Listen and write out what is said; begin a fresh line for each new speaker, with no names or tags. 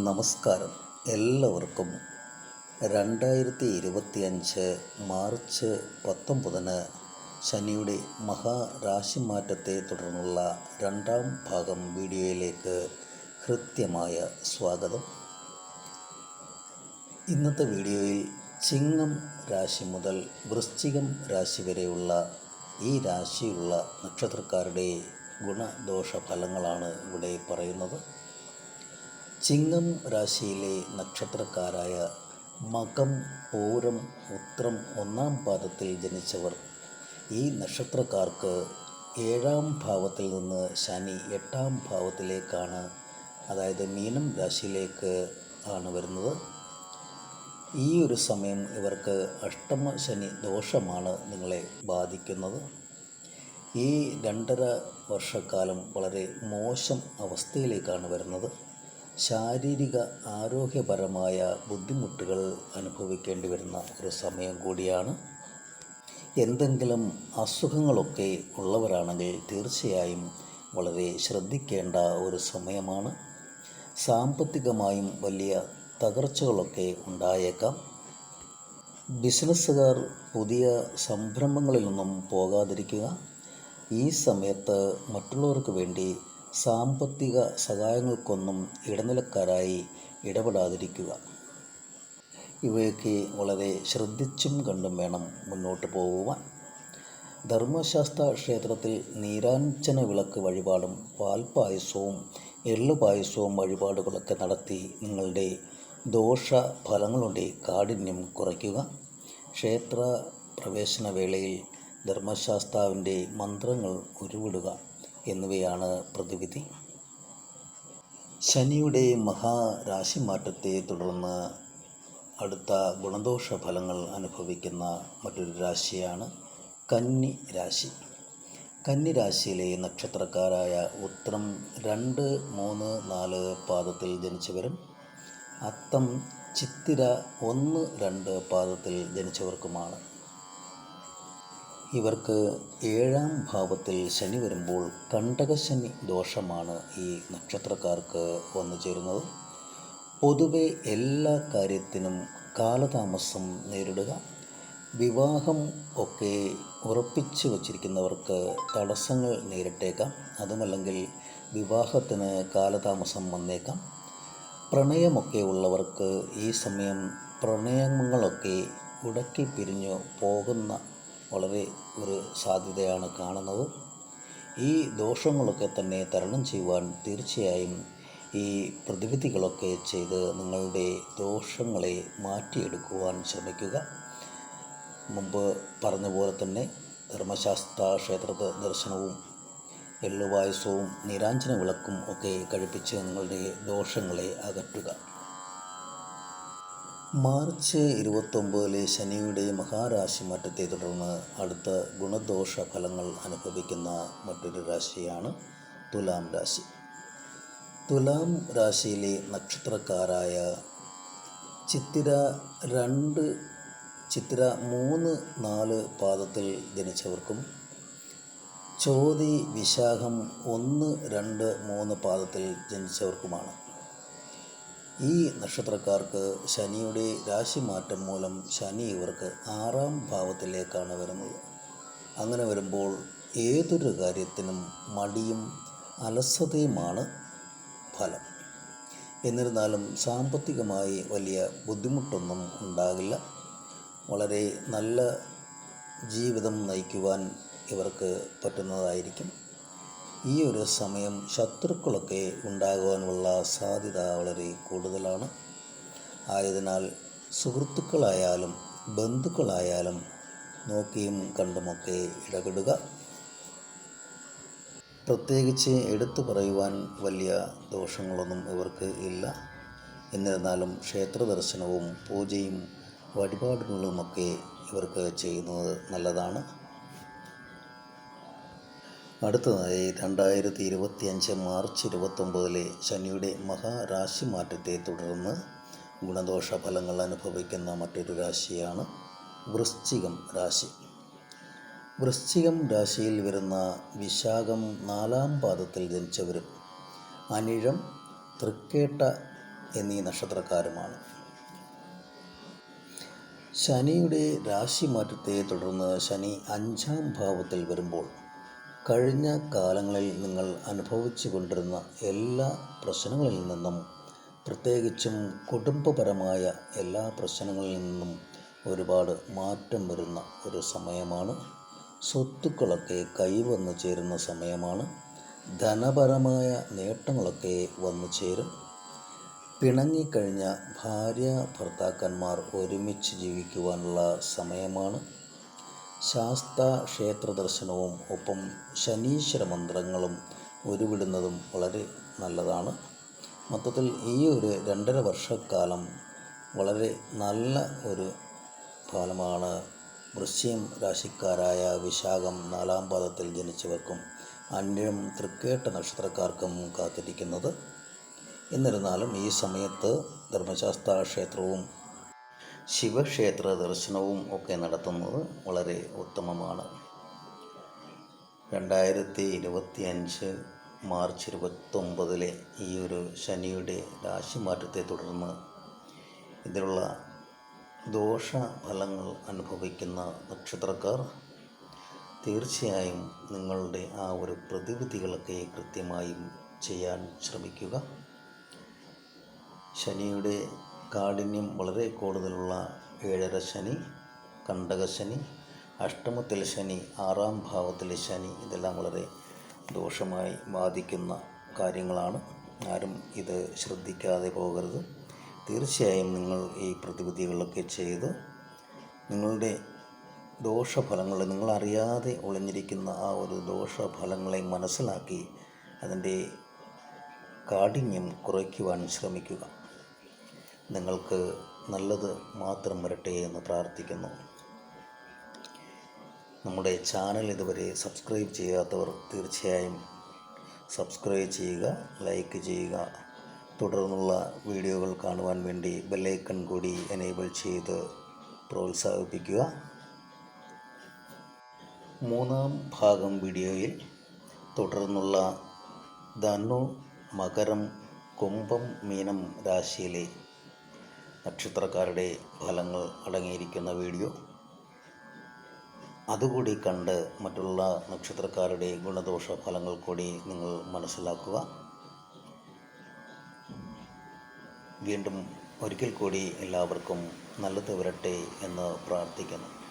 നമസ്കാരം. എല്ലാവർക്കും രണ്ടായിരത്തി ഇരുപത്തി അഞ്ച് മാർച്ച് പത്തൊമ്പതിന് ശനിയുടെ മഹാരാശിമാറ്റത്തെ തുടർന്നുള്ള രണ്ടാം ഭാഗം വീഡിയോയിലേക്ക് ഹൃദ്യമായ സ്വാഗതം. ഇന്നത്തെ വീഡിയോയിൽ ചിങ്ങം രാശി മുതൽ വൃശ്ചികം രാശി വരെയുള്ള ഈ രാശിയുള്ള നക്ഷത്രക്കാരുടെ ഗുണദോഷ ഫലങ്ങളാണ് ഇവിടെ പറയുന്നത്. ചിങ്ങം രാശിയിലെ നക്ഷത്രക്കാരായ മകം പൂരം ഉത്രം ഒന്നാം പാദത്തിൽ ജനിച്ചവർ. ഈ നക്ഷത്രക്കാർക്ക് ഏഴാം ഭാവത്തിൽ നിന്ന് ശനി എട്ടാം ഭാവത്തിലേക്കാണ് അതായത് മീനം രാശിയിലേക്ക് ആണ് വരുന്നത്. ഈ ഒരു സമയം ഇവർക്ക് അഷ്ടമ ശനി ദോഷമാണ് നിങ്ങളെ ബാധിക്കുന്നത്. ഈ രണ്ടര വർഷക്കാലം വളരെ മോശം അവസ്ഥയിലേക്കാണ് വരുന്നത്. ശാരീരിക ആരോഗ്യപരമായ ബുദ്ധിമുട്ടുകൾ അനുഭവിക്കേണ്ടി വരുന്ന ഒരു സമയം കൂടിയാണ്. എന്തെങ്കിലും അസുഖങ്ങളൊക്കെ ഉള്ളവരാണെങ്കിൽ തീർച്ചയായും വളരെ ശ്രദ്ധിക്കേണ്ട ഒരു സമയമാണ്. സാമ്പത്തികമായും വലിയ തകർച്ചകളൊക്കെ ഉണ്ടായേക്കാം. ബിസിനസ്സുകാർ പുതിയ സംരംഭങ്ങളിലൊന്നും പോകാതിരിക്കുക. ഈ സമയത്ത് മറ്റുള്ളവർക്ക് വേണ്ടി സാമ്പത്തിക സഹായങ്ങൾക്കൊന്നും ഇടനിലക്കാരായി ഇടപെടാതിരിക്കുക. ഇവയൊക്കെ വളരെ ശ്രദ്ധിച്ചും കണ്ടും വേണം മുന്നോട്ട് പോകുവാൻ ധർമ്മശാസ്ത്ര ക്ഷേത്രത്തിൽ നീരാഞ്ചന വിളക്ക് വഴിപാടും പാൽപ്പായസവും എള്ളുപായസവും വഴിപാടുകളൊക്കെ നടത്തി നിങ്ങളുടെ ദോഷ ഫലങ്ങളുടെ കാഠിന്യം കുറയ്ക്കുക. ക്ഷേത്ര പ്രവേശന വേളയിൽ ധർമ്മശാസ്താവിന്റെ മന്ത്രങ്ങൾ ഉരുവിടുക. എന്നിവയാണ് പ്രതിവിധി. ശനിയുടെ മഹാരാശിമാറ്റത്തെ തുടർന്ന് അടുത്ത ഗുണദോഷ ഫലങ്ങൾ അനുഭവിക്കുന്ന മറ്റൊരു രാശിയാണ് കന്നി രാശി. കന്നി രാശിയിലെ നക്ഷത്രക്കാരായ ഉത്രം രണ്ട് മൂന്ന് നാല് പാദത്തിൽ ജനിച്ചവരും അത്തം ചിത്തിര ഒന്ന് രണ്ട് പാദത്തിൽ ജനിച്ചവർക്കുമാണ്. ഇവർക്ക് ഏഴാം ഭാവത്തിൽ ശനി വരുമ്പോൾ കണ്ടകശനി ദോഷമാണ് ഈ നക്ഷത്രക്കാർക്ക് വന്നു ചേരുന്നത്. പൊതുവെ എല്ലാ കാര്യത്തിനും കാലതാമസം നേരിടുക വിവാഹം ഒക്കെ ഉറപ്പിച്ചു വച്ചിരിക്കുന്നവർക്ക് തടസ്സങ്ങൾ നേരിട്ടേക്കാം. അതുമല്ലെങ്കിൽ വിവാഹത്തിന് കാലതാമസം വന്നേക്കാം. പ്രണയമൊക്കെ ഉള്ളവർക്ക് ഈ സമയം പ്രണയങ്ങളൊക്കെ ഉടക്കി പിരിഞ്ഞു പോകുന്ന വളരെ ഒരു സാധ്യതയാണ് കാണുന്നത്. ഈ ദോഷങ്ങളൊക്കെ തന്നെ തരണം ചെയ്യുവാൻ തീർച്ചയായും ഈ പ്രതിവിധികളൊക്കെ ചെയ്ത് നിങ്ങളുടെ ദോഷങ്ങളെ മാറ്റിയെടുക്കുവാൻ ശ്രമിക്കുക. മുമ്പ് പറഞ്ഞ പോലെ തന്നെ ധർമ്മശാസ്ത്ര ക്ഷേത്രത്തെ ദർശനവും എള്ളുപായസവും നീരാഞ്ജന വിളക്കും ഒക്കെ കഴിപ്പിച്ച് നിങ്ങളുടെ ദോഷങ്ങളെ അകറ്റുക. മാർച്ച് ഇരുപത്തൊമ്പതിലെ ശനിയുടെ മഹാരാശി മാറ്റത്തെ തുടർന്ന് അടുത്ത ഗുണദോഷ ഫലങ്ങൾ അനുഭവിക്കുന്ന മറ്റൊരു രാശിയാണ് തുലാം രാശി. തുലാം രാശിയിലെ നക്ഷത്രക്കാരായ ചിത്തിര രണ്ട് ചിത്തിര മൂന്ന് നാല് പാദത്തിൽ ജനിച്ചവർക്കും ചോതി വിശാഖം ഒന്ന് രണ്ട് മൂന്ന് പാദത്തിൽ ജനിച്ചവർക്കുമാണ്. ഈ നക്ഷത്രക്കാർക്ക് ശനിയുടെ രാശിമാറ്റം മൂലം ശനി ഇവർക്ക് ആറാം ഭാവത്തിലേക്കാണ് വരുന്നത്. അങ്ങനെ വരുമ്പോൾ ഏതൊരു കാര്യത്തിനും മടിയും അലസതയുമാണ് ഫലം. എന്നിരുന്നാലും സാമ്പത്തികമായി വലിയ ബുദ്ധിമുട്ടൊന്നും ഉണ്ടാകില്ല. വളരെ നല്ല ജീവിതം നയിക്കുവാൻ ഇവർക്ക് പറ്റുന്നതായിരിക്കും. ഈ ഒരു സമയം ശത്രുക്കളൊക്കെ ഉണ്ടാകുവാനുള്ള സാധ്യത വളരെ കൂടുതലാണ്. ആയതിനാൽ സുഹൃത്തുക്കളായാലും ബന്ധുക്കളായാലും നോക്കിയും കണ്ടുമൊക്കെ ഇടപെടുക. പ്രത്യേകിച്ച് എടുത്തു പറയുവാൻ വലിയ ദോഷങ്ങളൊന്നും ഇവർക്ക് ഇല്ല. എന്നിരുന്നാലും ക്ഷേത്ര ദർശനവും പൂജയും വഴിപാടുകളുമൊക്കെ ഇവർക്ക് ചെയ്യുന്നത് നല്ലതാണ്. അടുത്തതായി രണ്ടായിരത്തി ഇരുപത്തി അഞ്ച് മാർച്ച് ഇരുപത്തൊമ്പതിലെ ശനിയുടെ മഹാരാശി മാറ്റത്തെ തുടർന്ന് ഗുണദോഷ ഫലങ്ങൾ അനുഭവിക്കുന്ന മറ്റൊരു രാശിയാണ് വൃശ്ചികം രാശി. വൃശ്ചികം രാശിയിൽ വരുന്ന വിശാഖം നാലാം പാദത്തിൽ ജനിച്ചവരും അനിഴം തൃക്കേട്ട എന്നീ നക്ഷത്രക്കാരുമാണ്. ശനിയുടെ രാശി മാറ്റത്തെ തുടർന്ന് ശനി അഞ്ചാം ഭാവത്തിൽ വരുമ്പോൾ കഴിഞ്ഞ കാലങ്ങളിൽ നിങ്ങൾ അനുഭവിച്ചു കൊണ്ടിരുന്ന എല്ലാ പ്രശ്നങ്ങളിൽ നിന്നും പ്രത്യേകിച്ചും കുടുംബപരമായ എല്ലാ പ്രശ്നങ്ങളിൽ നിന്നും ഒരുപാട് മാറ്റം വരുന്ന ഒരു സമയമാണ്. സ്വത്തുക്കളൊക്കെ കൈവന്നു ചേരുന്ന സമയമാണ്. ധനപരമായ നേട്ടങ്ങളൊക്കെ വന്നു ചേരും. പിണങ്ങിക്കഴിഞ്ഞ ഭാര്യ ഭർത്താക്കന്മാർ ഒരുമിച്ച് ജീവിക്കുവാനുള്ള സമയമാണ്. ശാസ്ത ക്ഷേത്ര ദർശനവും ഒപ്പം ശനീശ്വര മന്ത്രങ്ങളും ഉരുവിടുന്നതും വളരെ നല്ലതാണ്. മൊത്തത്തിൽ ഈ ഒരു രണ്ടര വർഷക്കാലം വളരെ നല്ല ഒരു ഫലമാണ്. വൃശ്യം രാശിക്കാരായ വിശാഖം നാലാം പാദത്തിൽ ജനിച്ചവർക്കും അന്യം തൃക്കേട്ട നക്ഷത്രക്കാർക്കും കാത്തിരിക്കുന്നത്. എന്നിരുന്നാലും ഈ സമയത്ത് ധർമ്മശാസ്ത്ര ക്ഷേത്രവും ശിവക്ഷേത്ര ദർശനവും ഒക്കെ നടത്തുന്നത് വളരെ ഉത്തമമാണ്. രണ്ടായിരത്തി ഇരുപത്തി അഞ്ച് മാർച്ച് ഇരുപത്തൊമ്പതിലെ ഈ ഒരു ശനിയുടെ രാശിമാറ്റത്തെ തുടർന്ന് ഇതിലുള്ള ദോഷഫലങ്ങൾ അനുഭവിക്കുന്ന നക്ഷത്രക്കാർ തീർച്ചയായും നിങ്ങളുടെ ആ ഒരു പ്രതിവിധികളൊക്കെ കൃത്യമായും ചെയ്യാൻ ശ്രമിക്കുക. ശനിയുടെ കാഠിന്യം വളരെ കൂടുതലുള്ള ഏഴര ശനി കണ്ടകശനി അഷ്ടമത്തിൽ ശനി ആറാം ഭാവത്തിലെ ശനി ഇതെല്ലാം വളരെ ദോഷമായി ബാധിക്കുന്ന കാര്യങ്ങളാണ്. ആരും ഇത് ശ്രദ്ധിക്കാതെ പോകരുത്. തീർച്ചയായും നിങ്ങൾ ഈ പ്രതിവിധികളൊക്കെ ചെയ്ത് നിങ്ങളുടെ ദോഷഫലങ്ങൾ നിങ്ങളറിയാതെ ഒളിഞ്ഞിരിക്കുന്ന ആ ഒരു ദോഷഫലങ്ങളെ മനസ്സിലാക്കി അതിന്റെ കാഠിന്യം കുറയ്ക്കുവാൻ ശ്രമിക്കുക. നിങ്ങൾക്ക് നല്ലത് മാത്രം വരട്ടെ എന്ന് പ്രാർത്ഥിക്കുന്നു. നമ്മുടെ ചാനൽ ഇതുവരെ സബ്സ്ക്രൈബ് ചെയ്യാത്തവർ തീർച്ചയായും സബ്സ്ക്രൈബ് ചെയ്യുക ലൈക്ക് ചെയ്യുക. തുടർന്നുള്ള വീഡിയോകൾ കാണുവാൻ വേണ്ടി ബെല്ലൈക്കൺ കൂടി എനേബിൾ ചെയ്ത് പ്രോത്സാഹിപ്പിക്കുക. മൂന്നാം ഭാഗം വീഡിയോയിൽ തുടർന്നുള്ള ധനു മകരം കുംഭം മീനം രാശിയിലെ നക്ഷത്രക്കാരുടെ ഫലങ്ങൾ അടങ്ങിയിരിക്കുന്ന വീഡിയോ. അതുകൂടി കണ്ട് മറ്റുള്ള നക്ഷത്രക്കാരുടെ ഗുണദോഷ ഫലങ്ങൾ കൂടി നിങ്ങൾ മനസ്സിലാക്കുക. വീണ്ടും ഒരിക്കൽ കൂടി എല്ലാവർക്കും നല്ലത് വരട്ടെ എന്ന് പ്രാർത്ഥിക്കുന്നു.